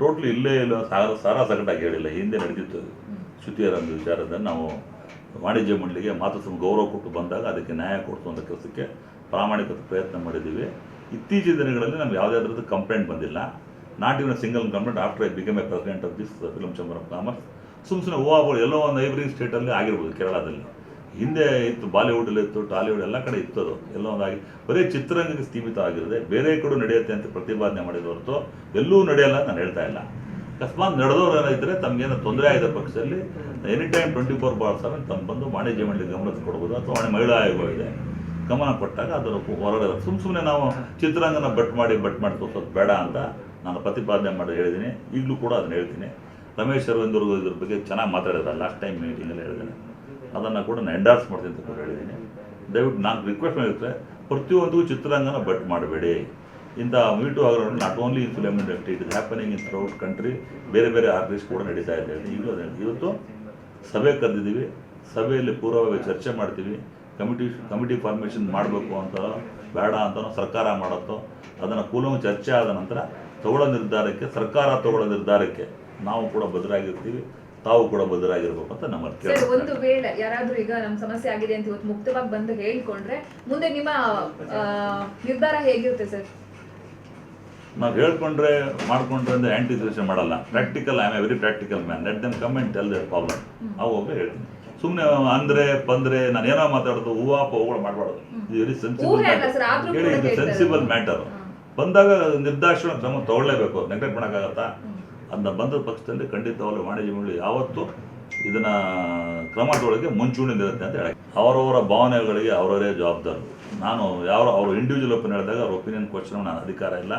Totally ಇಲ್ಲೇ ಇಲ್ಲ. ಸಾರ ಸಾರಾ ಸಗಟಾಗಿ ಹೇಳಿಲ್ಲ. ಹಿಂದೆ ನಡೆದಿತ್ತು ಶ್ರುತಿಯರಂದು ವಿಚಾರದಲ್ಲಿ ನಾವು ವಾಣಿಜ್ಯ ಮಂಡಳಿಗೆ ಮಾತೃ ಗೌರವ ಕೊಟ್ಟು ಬಂದಾಗ ಅದಕ್ಕೆ ನ್ಯಾಯ ಕೊಡಿಸುವಂಥ ಕೆಲಸಕ್ಕೆ ಪ್ರಾಮಾಣಿಕ ಪ್ರಯತ್ನ ಮಾಡಿದ್ದೀವಿ. ಇತ್ತೀಚಿನ ದಿನಗಳಲ್ಲಿ ನಮ್ಗೆ ಯಾವುದೇ ಥರದ ಕಂಪ್ಲೇಂಟ್ ಬಂದಿಲ್ಲ. Not even single complaint after I become a president of this film chamber of commerce ಸುಮ್ ಸುಮ್ಮನೆ ಹೂವಾಗಳು ಎಲ್ಲೋ ಒಂದು ನೈಬರಿಂಗ್ ಸ್ಟೇಟಲ್ಲಿ ಆಗಿರ್ಬೋದು ಕೇರಳದಲ್ಲಿ. ಹಿಂದೆ ಇತ್ತು ಬಾಲಿವುಡಲ್ಲಿ ಇತ್ತು, ಟಾಲಿವುಡ್ ಎಲ್ಲ ಕಡೆ ಇತ್ತು ಅದು. ಎಲ್ಲ ಒಂದಾಗಿ. ಬರೀ ಚಿತ್ರರಂಗಕ್ಕೆ ಸೀಮಿತ ಆಗಿರದೆ, ಬೇರೆ ಕಡೆ ನಡೆಯುತ್ತೆ ಅಂತ ಪ್ರತಿಪಾದನೆ ಮಾಡಿದ ಹೊರತು ಎಲ್ಲೂ ನಡೆಯಲ್ಲ ನಾನು ಹೇಳ್ತಾ ಇಲ್ಲ. ಅಕಸ್ಮಾತ್ ನಡೆದವ್ರು ಏನಿದ್ರೆ ತಮಗೇನೋ ತೊಂದರೆ ಆಗಿದೆ ಪಕ್ಷದಲ್ಲಿ any time twenty four bar seven ತಮ್ಮ ಬಂದು ವಾಣಿಜ್ಯ ಮಂಡಳಿ ಗಮನ ಕೊಡ್ಬೋದು ಅಥವಾ ವಾಣಿ ಮಹಿಳಾ ಆಯೋಗ ಇದೆ. ಗಮನ ಕೊಟ್ಟಾಗ ಅದರ ಹೊರಗಡೆ ಸುಮ್ಮ ಸುಮ್ಮನೆ ನಾವು ಚಿತ್ರರಂಗನ ಬಟ್ ಮಾಡಿ ಬಟ್ ಮಾಡಿ ತೋರಿಸೋದು ಬೇಡ ಅಂತ ನಾನು ಪ್ರತಿಪಾದನೆ ಮಾಡಿ ಹೇಳಿದ್ದೀನಿ. ಈಗಲೂ ಕೂಡ ಅದನ್ನ ಹೇಳ್ತೀನಿ. ರಮೇಶ್ ಅರವಿಂದರ್ಗೂ ಇದ್ರ ಬಗ್ಗೆ ಚೆನ್ನಾಗಿ ಮಾತಾಡಿದ್ರು. ಲಾಸ್ಟ್ ಟೈಮ್ ಮೀಟಿಂಗಲ್ಲಿ ಹೇಳಿದ್ದೇನೆ ಅದನ್ನು ಕೂಡ ನಾನು ಎಂಡಾರ್ಸ್ ಮಾಡ್ತೀನಿ ಅಂತ ಕೂಡ ಹೇಳಿದ್ದೀನಿ ದಯವಿಟ್ಟು ನಾನು ರಿಕ್ವೆಸ್ಟ್ ಮಾಡಿದ್ರೆ ಪ್ರತಿಯೊಂದು ಚಿತ್ರರಂಗನ ಬಟ್ ಮಾಡಬೇಡಿ. ಇಂಥ ಮೀಟು ಆಗಿರೋದು not only in film industry it is happening in throughout country ಬೇರೆ ಬೇರೆ ಆರ್ಟಿಸ್ಟ್ ಕೂಡ ನಡೀತಾ ಇದೆ ಈಗಲೂ ಇವತ್ತು ಸಭೆ ಕರೆದಿದ್ದೀವಿ. ಸಭೆಯಲ್ಲಿ ಪೂರ್ವವಾಗಿ ಚರ್ಚೆ ಮಾಡ್ತೀವಿ. ಕಮಿಟಿ ಕಮಿಟಿ ಫಾರ್ಮೇಷನ್ ಮಾಡಬೇಕು ಅಂತ ಬೇಡ ಅಂತ ಸರ್ಕಾರ ಮಾಡುತ್ತೋ, ಅದನ್ನು ಕೂಲಂಗ್ ಚರ್ಚೆ ಆದ ನಂತರ ತಗೊಳ್ಳೋ ನಿರ್ಧಾರಕ್ಕೆ, ಸರ್ಕಾರ ತಗೊಳ್ಳೋ ನಿರ್ಧಾರಕ್ಕೆ ನಾವು ಕೂಡ ಬದ್ಧರಾಗಿರ್ತೀವಿ ತಾವು ಕೂಡ ಬದಲಾಗಿರ್ಬೇಕು ಅಂತ ನಮ್ಮ ಸರ್ ಒಂದು ವೇಳೆ ಯಾರಾದ್ರೂ ಈಗ ನಮ್ ಸಮಸ್ಯೆ ಆಗಿದೆ ಅಂತ ಇವತ್ತು ಮುಕ್ತವಾಗಿ ಬಂದು ಹೇಳ್ಕೊಂಡ್ರೆ ಮುಂದೆ ನಿಮ್ಮ ಆ, ನಿರ್ಧಾರ ಹೇಗಿರುತ್ತೆ ಸರ್? ನಾವು ಹೇಳ್ಕೊಂಡ್ರೆ ಮಾಡ್ಕೊಂಡ್ರೆ ಅಂದ್ರೆ ಆಂಟಿಸಿಪೇಷನ್ ಮಾಡಲ್ಲ. Practical I am a very practical man let them come and tell their problem ಒಬ್ಬ ಹೇಳ್ತೀನಿ. ಸುಮ್ಮನೆ ಅಂದ್ರೆ ಬಂದ್ರೆ ನಾನು ಏನೋ ಮಾತಾಡೋದು ಹೂವಾ ಪೋಗಳು ಮಾಡಬಾರ್ದು. ಇದು ವೆರಿ ಊಹೆ ಅಲ್ಲ sir, ಆದ್ರೂ ಸೆನ್ಸಿಬಲ್ ಕೂಡ ಇದು. ಸೆನ್ಸಿಬಲ್ ಮ್ಯಾಟರ್ ಬಂದಾಗ ನಿರ್ದಾಕ್ಷಣ ಕ್ರಮ ತಗೊಳ್ಳೇಬೇಕು. ನೆಗ್ಲೆಕ್ಟ್ ಮಾಡೋಕ್ಕಾಗತ್ತಾ? ಅದನ್ನ ಬಂದ ಪಕ್ಷದಲ್ಲಿ ಖಂಡಿತವಾಗ್ಲೂ ವಾಣಿಜ್ಯ ಯಾವತ್ತೂ ಇದನ್ನ ಕ್ರಮ ಮುಂಚೂಣಿ ನಿರುತ್ತೆ ಅಂತ ಹೇಳಿ ಅವರವರ ಭಾವನೆಗಳಿಗೆ ಅವರವರೇ ಜವಾಬ್ದಾರರು ನಾನು ಯಾವ ಅವರು ಇಂಡಿವಿಜುವಲ್ ಒಪಿನಿಯನ್ ಹೇಳಿದಾಗ ಅವ್ರ ಒಪಿನಿಯನ್ ಕ್ವಶನ್ ನಾನು ಅಧಿಕಾರ ಇಲ್ಲ.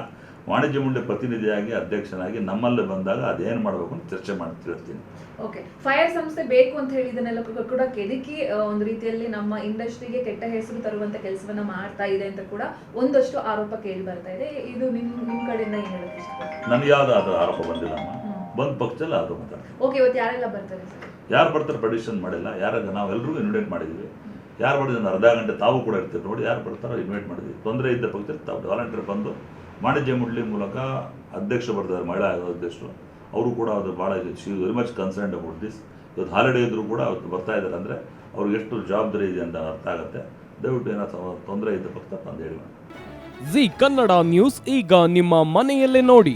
ವಾಣಿಜ್ಯ ಮಂಡಳಿ ಪ್ರತಿನಿಧಿಯಾಗಿ ಅಧ್ಯಕ್ಷನಾಗಿ ನಮ್ಮಲ್ಲಿ ಬಂದಾಗ ಅದೇನು ಮಾಡಬೇಕು ಅಂತ ಚರ್ಚೆ ಮಾಡ್ತಿರ್ತೀನಿ ಓಕೆ ಫೈರ್ ಸಂಸ್ಥೆ ಬೇಕು ಅಂತ ಹೇಳಿ ಇದನ್ನೆಲ್ಲ ಕೂಡ- ಕೆದಕಿ ಒಂದು ರೀತಿಯಲ್ಲಿ ನಮ್ಮ ಇಂಡಸ್ಟ್ರಿಗೆ ಕೆಟ್ಟ ಹೆಸರು ತರುವಂತ ಕೆಲಸವನ್ನ ಮಾಡ್ತಾ ಇದೆ ಅಂತ ಕೂಡ ಒಂದಷ್ಟು ಆರೋಪ ಕೇಳಿ ಬರ್ತಾ ಇದೆ. ಇದು ನಿಮ್ ನಿಮ್ ಕಡೆಯಿಂದ ಏನ್ ಹೇಳೋದು? ನನಗೆ ಯಾವ್ದು ಆರೋಪ ಬಂದಿಲ್ಲ ಬಂದ ಪಕ್ಷದಲ್ಲಿ ಅದು ಮಾತಾಡ್ತೀನಿ ಓಕೆ ಇವತ್ತು ಯಾರೆಲ್ಲ ಬರ್ತಾರೆ ಸರ್? ಯಾರು ಬರ್ತಾರೆ ಪಟಿಷನ್ ಮಾಡಿಲ್ಲ ಯಾರಾಗ ನಾವು ಎಲ್ರಿಗೂ ಇನ್ವೈಟ್ ಮಾಡಿದ್ದೀವಿ ಯಾರು ಮಾಡಿದ್ರೆ ಅರ್ಧ ಗಂಟೆ ತಾವು ಕೂಡ ಇರ್ತೀವಿ ನೋಡಿ ಯಾರು ಬರ್ತಾರೋ ಇನ್ವೈಟ್ ಮಾಡಿದ್ವಿ. ತೊಂದರೆ ಇದ್ದ ಪಕ್ಷದಲ್ಲಿ ತಾವು ವಾಲಂಟಿಯರ್ ಬಂದು ವಾಣಿಜ್ಯ ಮಂಡಳಿ ಮೂಲಕ ಅಧ್ಯಕ್ಷರು ಬರ್ತಾರೆ ಮಹಿಳಾ ಅಧ್ಯಕ್ಷರು. ಅವರು ಕೂಡ ಅದು ಭಾಳ she very much concerned about this ಇವತ್ತು ಹಾಲಿಡೇ ಇದ್ದರೂ ಕೂಡ ಅವತ್ತು ಬರ್ತಾ ಇದ್ದಾರೆ ಅಂದರೆ ಅವ್ರಿಗೆ ಎಷ್ಟು ಜವಾಬ್ದಾರಿ ಇದೆ ಅಂತ ಅರ್ಥ ಆಗುತ್ತೆ. ದಯವಿಟ್ಟು ಏನಾದ್ರು ತೊಂದರೆ ಇದ್ದ ಪಕ್ಷ ತಂದು ಹೇಳಿ ಜಿ ಕನ್ನಡ ನ್ಯೂಸ್ ಈಗ ನಿಮ್ಮ ಮನೆಯಲ್ಲೇ ನೋಡಿ.